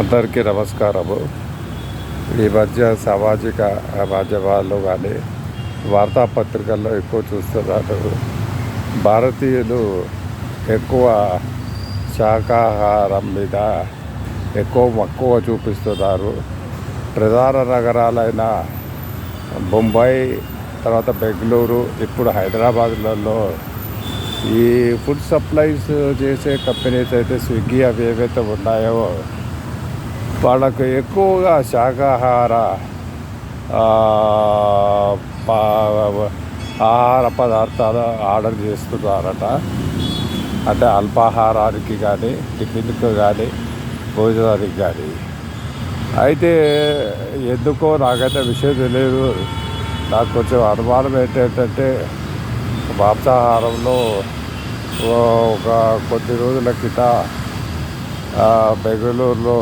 అందరికీ నమస్కారము. ఈ మధ్య సామాజిక మాధ్యమాల్లో కానీ వార్తాపత్రికల్లో ఎక్కువ చూస్తున్నారు. భారతీయులు ఎక్కువ శాకాహారం మీద ఎక్కువ మక్కువ చూపిస్తున్నారు. ప్రధాన నగరాలైన బొంబాయి తర్వాత బెంగళూరు ఇప్పుడు హైదరాబాద్లలో ఈ ఫుడ్ సప్లైస్ చేసే కంపెనీస్ అయితే స్విగ్గీ అవి ఏవైతే ఉన్నాయో వాళ్ళకు ఎక్కువగా శాకాహార ఆహార పదార్థాలు ఆర్డర్ చేస్తున్నారట. అంటే అల్పాహారానికి కానీ టిఫిన్కు కానీ భోజనానికి కానీ అయితే ఎందుకో నాకైతే విషయం తెలియదు. నాకు కొంచెం అనుమానం ఏంటంటే మాంసాహారంలో ఒక కొద్ది రోజుల కింద బెంగళూరులో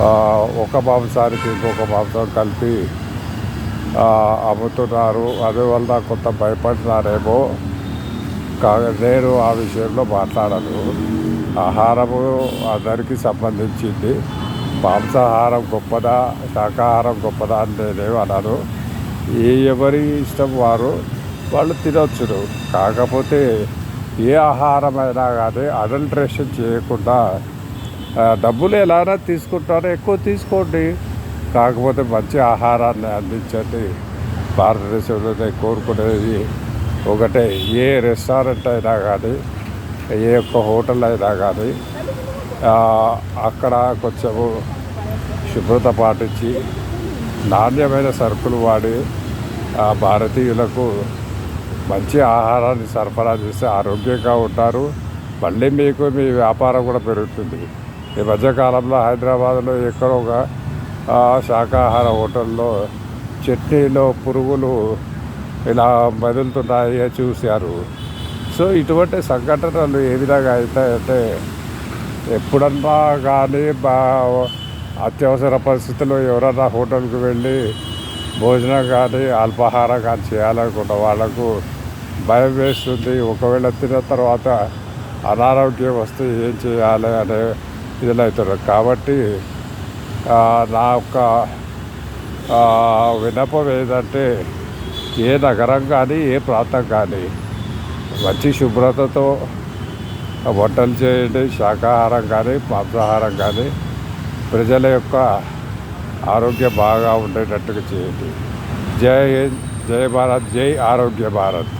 ఒక మాంసానికి ఇంకొక మాంసం కలిపి అమ్ముతున్నారు. అందువల్ల కొంత భయపడుతున్నారేమో కా- నేను ఆ విషయంలో మాట్లాడను. ఆహారము అందరికీ సంబంధించింది. మాంసాహారం గొప్పదా శాకాహారం గొప్పదా అని నేనేమి అన్నాను ఏ ఎవరి ఇష్టం వారు వాళ్ళు తినొచ్చును. కాకపోతే ఏ ఆహారమైనా కానీ అడల్ట్రేషన్ చేయకుండా డబ్బులు ఎలానా తీసుకుంటారో ఎక్కువ తీసుకోండి. కాకపోతే మంచి ఆహారాన్ని అందించండి. భారతదేశంలో కోరుకునేది ఒకటే ఏ రెస్టారెంట్ అయినా కానీ ఏ ఒక్క హోటల్ అయినా కానీ అక్కడ కొంచెము శుభ్రత పాటించి నాణ్యమైన సరుకులు వాడి భారతీయులకు మంచి ఆహారాన్ని సరఫరా చేస్తే ఆరోగ్యంగా ఉంటారు. మళ్ళీ మీకు మీ వ్యాపారం కూడా పెరుగుతుంది. ఈ మధ్యకాలంలో హైదరాబాద్లో ఎక్కడో ఒక శాకాహార హోటల్లో చట్నీలో పురుగులు ఇలా మెదులుతున్నాయి చూశారు. సో ఇటువంటి సంఘటనలు ఏ విధంగా అవుతాయంటే ఎప్పుడన్నా కానీ బా అత్యవసర పరిస్థితుల్లో ఎవరన్నా హోటల్కి వెళ్ళి భోజనం కానీ అల్పాహారం కానీ చేయాలనుకున్న వాళ్ళకు భయం వేస్తుంది. ఒకవేళ తిన్న తర్వాత అనారోగ్యం వస్తే ఏం చేయాలి అనే ఇదిలో అవుతారు? కాబట్టి నా యొక్క విన్నపం ఏంటంటే ఏ నగరం కానీ ఏ ప్రాంతం కానీ మంచి శుభ్రతతో వంటలు చేయండి శాకాహారం కానీ మాంసాహారం కానీ ప్రజల యొక్క ఆరోగ్యం బాగా ఉండేటట్టుగా చేయండి. జై హింద్ జై భారత్ జై ఆరోగ్య భారత్.